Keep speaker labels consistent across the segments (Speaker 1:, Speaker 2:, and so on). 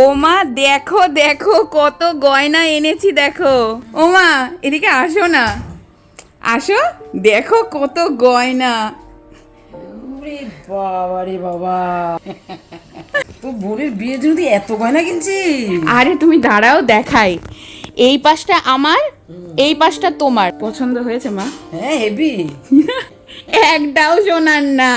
Speaker 1: ওমা দেখো দেখো কত গয়না এনেছি দেখো। ওমা এদিকে আসো না। আসো দেখো কত গয়না।
Speaker 2: ওরে বাবা রে বাবা। তো বোনের বিয়ের জন্য তুই এত গয়না কিনছি
Speaker 1: আরে তুমি দাঁড়াও দেখাই। এই পাশটা আমার এই পাশটা তোমার। পছন্দ হয়েছে মা?
Speaker 2: হ্যাঁ হেভি।
Speaker 1: একটাও শোনার না।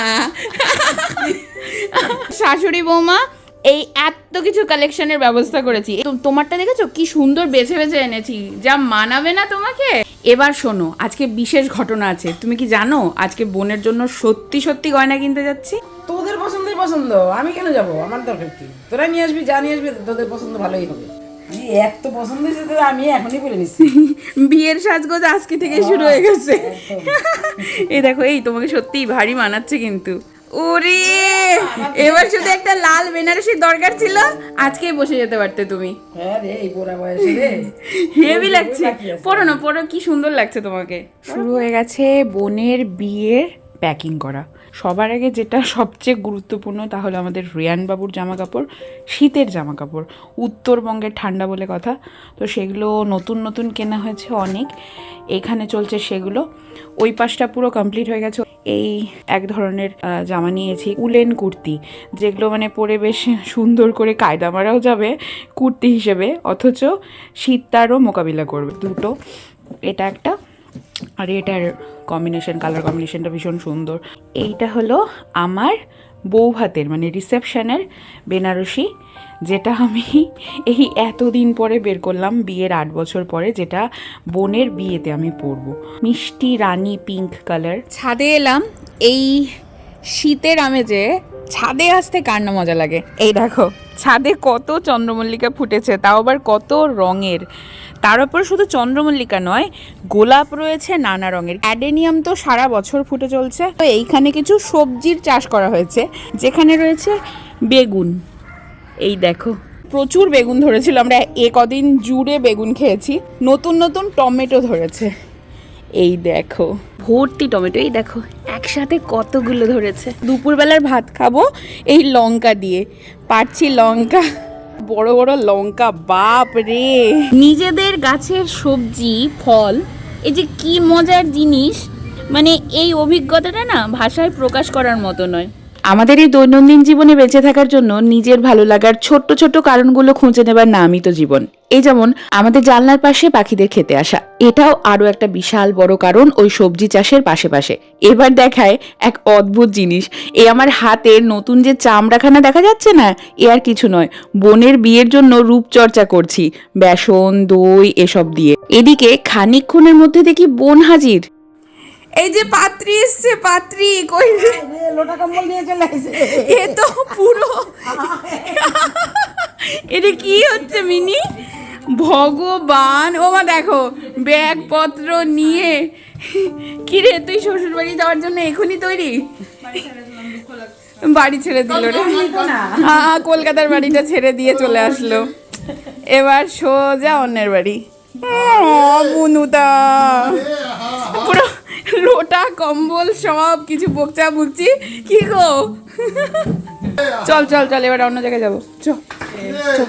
Speaker 1: শাশুড়ি বৌমা এই এত কিছু কালেকশনের ব্যবস্থা করেছি। তোমারটা দেখেছ? কি সুন্দর বেছে বেছে এনেছি। যা মানাবে না তোমাকে? এবার শোনো আজকে বিশেষ ঘটনা আছে। তুমি কি জানো? আজকে বোনের জন্য সত্যি সত্যি গয়না কিনতে যাচ্ছি।
Speaker 2: তোদের পছন্দই পছন্দ। আমি কেন যাব? আমার দরকার কি? তোরা নিয়ে আসবি যা নিয়ে আসবি তোদের পছন্দ ভালোই হবে। এই পছন্দ হয়েছে আমি এখনই বলে নিচ্ছি
Speaker 1: বিয়ের সাজগোজ আজকে থেকে শুরু হয়ে গেছে। এই দেখো এই তোমাকে সত্যিই ভারী মানাচ্ছে কিন্তু। ওরে এবার শুধু একটা লাল বেনারসির দরকার ছিল আজকেই বসে যেতে পারতে তুমি।
Speaker 2: হ্যাঁ রে এই পোড়া বয়সে রে।
Speaker 1: হেভি লাগছে। পড়ো না পড়ো কি সুন্দর লাগছে তোমাকে। শুরু হয়ে গেছে বোনের বিয়ের প্যাকিং করা। সবার আগে যেটা সবচেয়ে গুরুত্বপূর্ণ তাহলে আমাদের রিয়ান বাবুর জামা কাপড় শীতের জামা কাপড় উত্তরবঙ্গের ঠান্ডা বলে কথা। তো সেগুলো নতুন নতুন কেনা হয়েছে অনেক। এখানে চলছে সেগুলো। ওই পাশটা পুরো কমপ্লিট হয়ে গেছে। এই এক ধরনের জামা নিয়েছি, উলেন কুর্তি, যেগুলো মানে পরে বেশ সুন্দর করে কায়দা মারাও যাবে কুর্তি হিসেবে, অথচ শীত তারও মোকাবিলা করবে। দুটো, এটা একটা। আর এটার কম্বিনেশন কালার কম্বিনেশনটা ভীষণ সুন্দর। এইটা হলো আমার বউ ভাতের মানে রিসেপশনের বেনারসি, যেটা আমি এই এতদিন পরে বের করলাম, বিয়ের আট বছর পরে যেটা বোনের বিয়েতে আমি পরবো। মিষ্টি রানী পিঙ্ক কালার ছাদে এলাম, এই শীতের আমেজে ছাদে আসতে কার না মজা লাগে? এই দেখো, ছাদে কত চন্দ্রমল্লিকা ফুটেছে, তাও আবার কত রঙের। তার উপর শুধু চন্দ্রমল্লিকা নয়, গোলাপ রয়েছে নানা রঙের। অ্যাডেনিয়াম তো সারা বছর ফুটে চলছে। তো এইখানে কিছু সবজির চাষ করা হয়েছে, যেখানে রয়েছে বেগুন। এই দেখো, প্রচুর বেগুন ধরেছিল। আমরা এ কদিন জুড়ে বেগুন খেয়েছি। নতুন নতুন টমেটো ধরেছে। এই দেখো, ভর্তি টমেটো। এই দেখো, একসাথে কতগুলো ধরেছে। দুপুরবেলার ভাত খাব এই লঙ্কা দিয়ে। পারছি লঙ্কা। বড় বড় লঙ্কা, বাপ রে। নিজেদের গাছের সবজি, ফল, এই যে কি মজার জিনিস মানে এই অভিজ্ঞতাটা না ভাষায় প্রকাশ করার মতো নয়। আমাদের এই দৈনন্দিন জীবনে বেঁচে থাকার জন্য নিজের ভালো লাগার ছোট্ট ছোট্ট কারণগুলো খুঁজে নেবার নামই তো জীবন। এই যেমন, আমাদের জানলার পাশে পাখিদের খেতে আসা। এটাও আরও একটা বিশাল বড় কারণ ওই সবজি চাষের পাশে পাশে। এবার দেখায় এক অদ্ভুত জিনিস। এ আমার হাতের নতুন যে চামড়াখানা দেখা যাচ্ছে না, এ আর কিছু নয়। বোনের বিয়ের জন্য রূপচর্চা করছি, বেসন, দই, এসব দিয়ে। এদিকে খানিকক্ষণের মধ্যে দেখি বোন হাজির। এই যে পাত্রী এসছে পাত্রী কই
Speaker 2: লোটা কম্বল নিয়ে চলে
Speaker 1: এ তো পুরো। এটা কি হচ্ছে মিনি? ভগবান। ও মা দেখো ব্যাগপত্র নিয়ে। কি রে তুই শ্বশুর বাড়ি যাওয়ার জন্য এখনই তৈরি? বাড়ি ছেড়ে দিল রে। হ্যাঁ কলকাতার বাড়িটা ছেড়ে দিয়ে চলে আসলো। এবার সোজা অন্যের বাড়ি। ও, বুনুদা পুরো লোটা কম্বল সব কিছু বকচা বুকছি কি গো? চল চল চল এবার অন্য জায়গায় যাব। চ চ,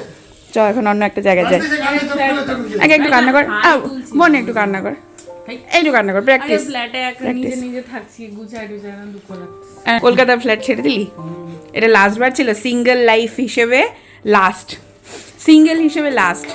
Speaker 1: চ এখন অন্য একটা জায়গায় যাই। আগে একটু কান্না কর। বোন একটু কান্না কর। একটু কান্না কর প্র্যাকটিস কলকাতা ফ্ল্যাট ছেড়ে দিলি? এটা লাস্ট বার ছিল সিঙ্গেল লাইফ হিসেবে লাস্ট সিঙ্গেল হিসেবে লাস্ট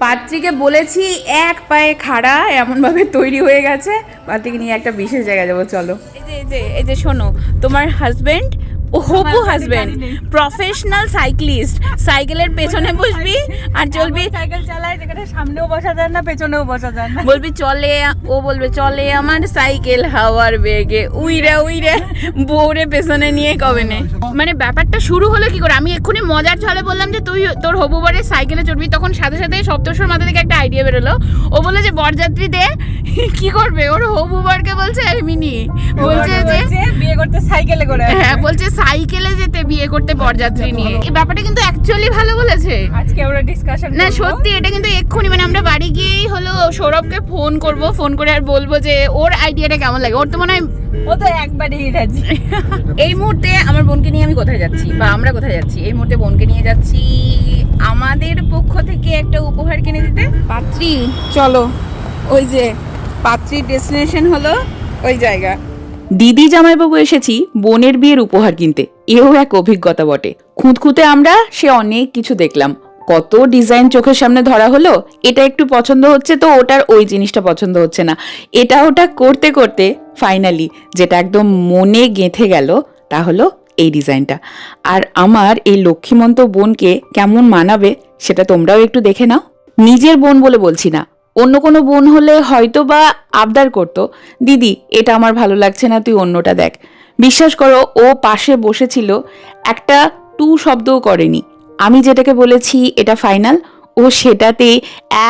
Speaker 1: পাত্রীকে বলেছি, এক পায়ে খাড়া, এমনভাবে তৈরি হয়ে গেছে। পাত্রীকে নিয়ে একটা বিশেষ জায়গায় যাব, চলো। এই যে এই যে এই যে, শোনো, তোমার হাজবেন্ড ও হবু হাজবেন্ড প্রফেশনাল সাইক্লিস্ট সাইকেলের পেছনে বসবি আর চলবি
Speaker 3: সাইকেল চালায় যেখানে সামনেও বসা যায় না পেছনেও বসা যায় না।
Speaker 1: বলবি চলে ও বলবে চলে আমার সাইকেল হাওয়ার বেগে। উইরে উইরে বউরে পেছনে নিয়ে কবে নে মানে ব্যাপারটা শুরু হলো কি করে? আমি এক্ষুনি মজার ছলে বললাম যে তুই তোর হবু বরের সাইকেলে চড়বি। তখন সাথে সাথে সপ্তস্বর মাথা থেকে একটা আইডিয়া বেরোলো। ও বলে যে বরযাত্রী দে। কি করবে? ওর হবুবারকে বলছে মিনি বলছে যে
Speaker 3: বিয়ে করতে সাইকেলে করে
Speaker 1: হ্যাঁ বলছে সাইকেলে যেতে বিয়ে করতে বরযাত্রী নিয়ে। এই ব্যাপারটা কিন্তু অ্যাকচুয়ালি ভালো বলেছে।
Speaker 3: আজকে আমরা ডিসকাশন
Speaker 1: না সত্যি এটা কিন্তু এক্ষুনি মানে আমরা বাড়ি গিয়েই হলো সৌরভকে ফোন করব ফোন করে আর বলব যে ওর আইডিয়াটা কেমন লাগে? ওর তো মনে হয়
Speaker 3: ও তো একবারই রাজি
Speaker 1: এই মুহূর্তে আমার বোনকে নিয়ে আমি কোথায় যাচ্ছি? বা আমরা কোথায় যাচ্ছি? এই মুহূর্তে বোনকে নিয়ে যাচ্ছি আমাদের পক্ষ থেকে একটা উপহার কিনে দিতে। পাত্রী চলো। ওই যে পাত্রীর ডেস্টিনেশন হলো ওই জায়গা। দিদি জামাইবাবু এসেছি বোনের বিয়ের উপহার কিনতে। এও এক অভিজ্ঞতা বটে। খুঁতখুঁতে আমরা সে অনেক কিছু দেখলাম। কত ডিজাইন চোখের সামনে ধরা হলো, এটা একটু পছন্দ হচ্ছে তো ওটার ওই জিনিসটা পছন্দ হচ্ছে না। এটা ওটা করতে করতে ফাইনালি যেটা একদম মনে গেঁথে গেল, তা হলো এই ডিজাইনটা। আর আমার এই লক্ষ্মীমন্ত বোনকে কেমন মানাবে সেটা তোমরাও একটু দেখে নাও। নিজের বোন বলে বলছি না অন্য কোনো বোন হলে হয়তো বা আবদার করতো, দিদি, এটা আমার ভালো লাগছে না, তুই অন্যটা দেখ। বিশ্বাস করো, ও পাশে বসেছিল, একটা টু শব্দও করেনি। আমি যেটাকে বলেছি, এটা ফাইনাল, ও সেটাতে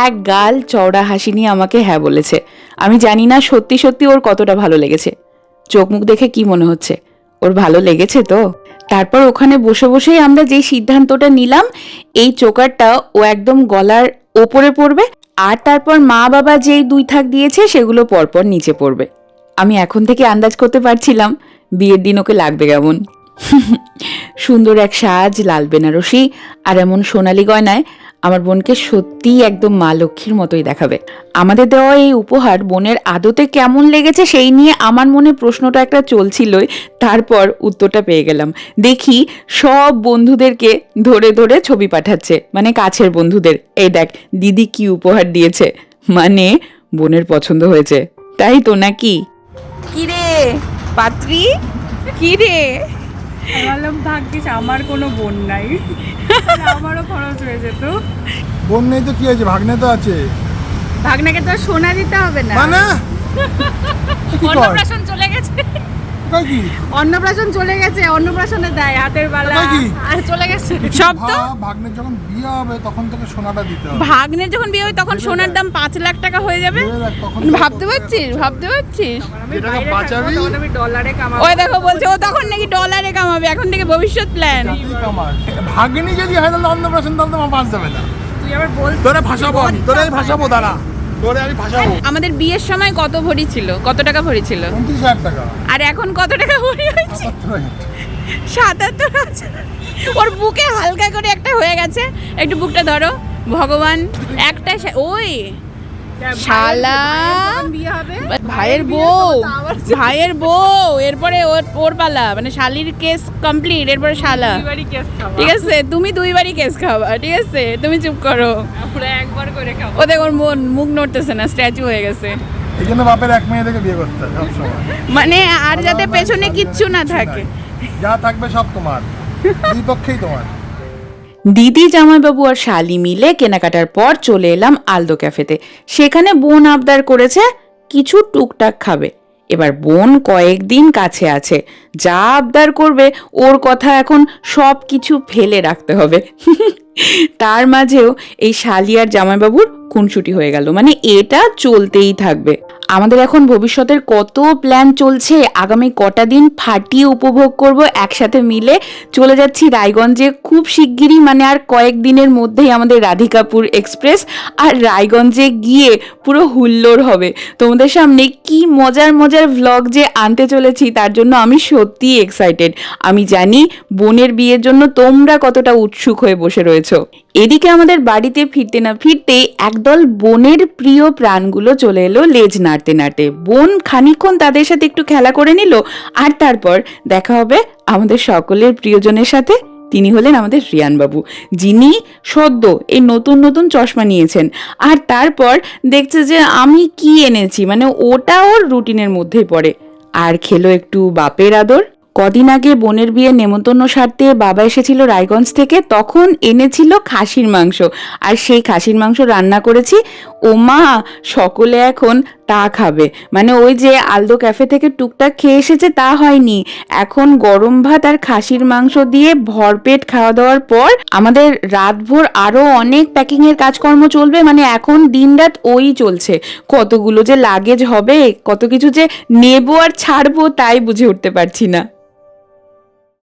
Speaker 1: এক গাল চওড়া হাসি নিয়ে আমাকে হ্যাঁ বলেছে। আমি জানি না সত্যি সত্যি ওর কতটা ভালো লেগেছে। চোখ মুখ দেখে কি মনে হচ্ছে? ওর ভালো লেগেছে তো? তারপর ওখানে বসে বসেই আমরা যেই সিদ্ধান্তটা নিলাম, এই চোকারটা ও একদম গলার ওপরে পড়বে আর তারপর মা বাবা যেই দুই থাক দিয়েছে, সেগুলো পরপর নিচে পড়বে। আমি এখন থেকে আন্দাজ করতে পারছিলাম, বিয়ের দিন ওকে লাগবে কেমন। সুন্দর এক সাজ, লাল বেনারসি, আর এমন সোনালি গয়নায় আমার বোনকে সত্যিই একদম মা লক্ষ্মীর মতোই দেখাবে। আমাদের দেওয়া এই উপহার বোনের আদতে কেমন লেগেছে সেই নিয়ে আমার মনে প্রশ্নটা একটা চলছিলই, তারপর উত্তরটা পেয়ে গেলাম। দেখি, সব বন্ধুদেরকে ধরে ধরে ছবি পাঠাচ্ছে মানে কাছের বন্ধুদের। এই দেখ, দিদি কি উপহার দিয়েছে। মানে বোনের পছন্দ হয়েছে। তাই তো নাকি? কিরে, পাত্রী? কিরে?
Speaker 3: ভাবলাম ভাগ্যিস আমার কোনো বোন নাই। আমারও খরচ হয়ে যেত
Speaker 4: বোন নেই তো কি আছে ভাগ্নে তো আছে।
Speaker 1: ভাগ্নাকে তো আর সোনা দিতে হবে না।
Speaker 4: মানে?
Speaker 1: অন্নপ্রাশন চলে গেছে। অন্নপ্রাশন চলে গেছে অন্নপ্রাশনে দেয় হাতের বালা। আর চলে গেছে। সব তো?
Speaker 4: ভাগ্নের যখন বিয়ে হবে তখন তোকে সোনাটা দিতে হবে।
Speaker 1: ভাগ্নের যখন বিয়ে হয় তখন সোনার দাম পাঁচ লাখ টাকা হয়ে যাবে?
Speaker 4: তখন
Speaker 1: ভাবতে পারছিস? ভাবতে পারছিস? ওই দেখো বলছে ও তখন নাকি ডলারে কামাবে এখন থেকে ভবিষ্যৎ প্ল্যান
Speaker 4: ভাগ্নি যদি হয় তাহলে অন্নপ্রাশন তাহলে তোমার বাঁচ যাবে না।
Speaker 3: তুই আবার বল।
Speaker 4: তোরে আমি তোরে ভাসাবো দাঁড়া। তোরে আমি ভাসাবো
Speaker 1: আমাদের বিয়ের সময় কত ভরি ছিল? কত টাকা ভরি ছিল?
Speaker 4: উনত্রিশ হাজার টাকা।
Speaker 1: আর এখন কত টাকা ভরি হয়েছে?
Speaker 4: সাতাত্তর হাজার।
Speaker 1: ওর বুকে হালকা করে একটা হয়ে গেছে। একটু বুকটা ধরো। ভগবান একটা ওই। শালা। ভাইয়ের বউ। ভাইয়ের বউ। এরপরে ওর ওর পালা। মানে শালির কেস কমপ্লিট এরপরে শালা। ঠিক আছে তুমি দুইবারই কেস খাবা ঠিক আছে তুমি চুপ করো।
Speaker 3: আমরা একবার করে খাব।
Speaker 1: ও দেখ ওর মন মুখ নড়তেছে না স্ট্যাচু হয়ে গেছে।
Speaker 4: এই জন্য বাপের এক মেয়ে থেকে বিয়ে করতে
Speaker 1: মানে আর যাতে পেছনে কিচ্ছু না থাকে।
Speaker 4: যা থাকবে সব তোমার। দুই পক্ষেই তোমার।
Speaker 1: দিদি, জামাইবাবু আর শালি মিলে কেনাকাটার পর চলে এলাম আলদো ক্যাফেতে। সেখানে বোন আবদার করেছে, কিছু টুকটাক খাবে। এবার বোন কয়েকদিন কাছে আছে। যা আবদার করবে, ওর কথা এখন সব কিছু ফেলে রাখতে হবে। তার মাঝেও এই শালি আর জামাইবাবুর খুনসুটি হয়ে গেল। মানে এটা চলতেই থাকবে। আমাদের এখন ভবিষ্যতের কত প্ল্যান চলছে, আগামী কটা দিন ফাটিয়ে উপভোগ করব একসাথে মিলে চলে যাচ্ছি রায়গঞ্জে খুব শিগগিরই মানে আর কয়েক দিনের মধ্যেই আমাদের রাধিকাপুর এক্সপ্রেস আর রায়গঞ্জে গিয়ে পুরো হুল্লোড় হবে। তোমাদের সামনে কি মজার মজার ভ্লগ যে আনতে চলেছি তার জন্য আমি সত্যিই এক্সাইটেড আমি জানি বোনের বিয়ের জন্য তোমরা কতটা উৎসুক হয়ে বসে রয়েছো। এদিকে আমাদের বাড়িতে ফিরতে না ফিরতে একদল বোনের প্রিয় প্রাণগুলো চলে এলো লেজ নাড়তে নাড়তে। বোন খানিকক্ষণ তাদের সাথে একটু খেলা করে নিল আর তারপর দেখা হবে আমাদের সকলের প্রিয়জনের সাথে। তিনি হলেন আমাদের রিয়ান বাবু যিনি সদ্য এই নতুন নতুন চশমা নিয়েছেন। আর তারপর দেখছে যে আমি কি এনেছি মানে ওটা ওর রুটিনের মধ্যেই পড়ে। আর খেলো একটু বাপের আদর। কদিন আগে বোনের বিয়ে নেমন্তন্ন সারতে বাবা এসেছিল রায়গঞ্জ থেকে, তখন এনেছিল খাসির মাংস। আর সেই খাসির মাংস রান্না করেছি। ও মা সকলে এখন তা খাবে। মানে ওই যে আলদো ক্যাফে থেকে টুকটাক খেয়ে এসেছে, তা হয়নি। এখন গরম ভাত আর খাসির মাংস দিয়ে ভরপেট খাওয়া দাওয়ার পর আমাদের রাতভর আরও অনেক প্যাকিংয়ের কাজকর্ম চলবে। মানে এখন দিন রাত ওই চলছে। কতগুলো যে লাগেজ হবে, কত কিছু যে নেব আর ছাড়বো, তাই বুঝে উঠতে পারছি না।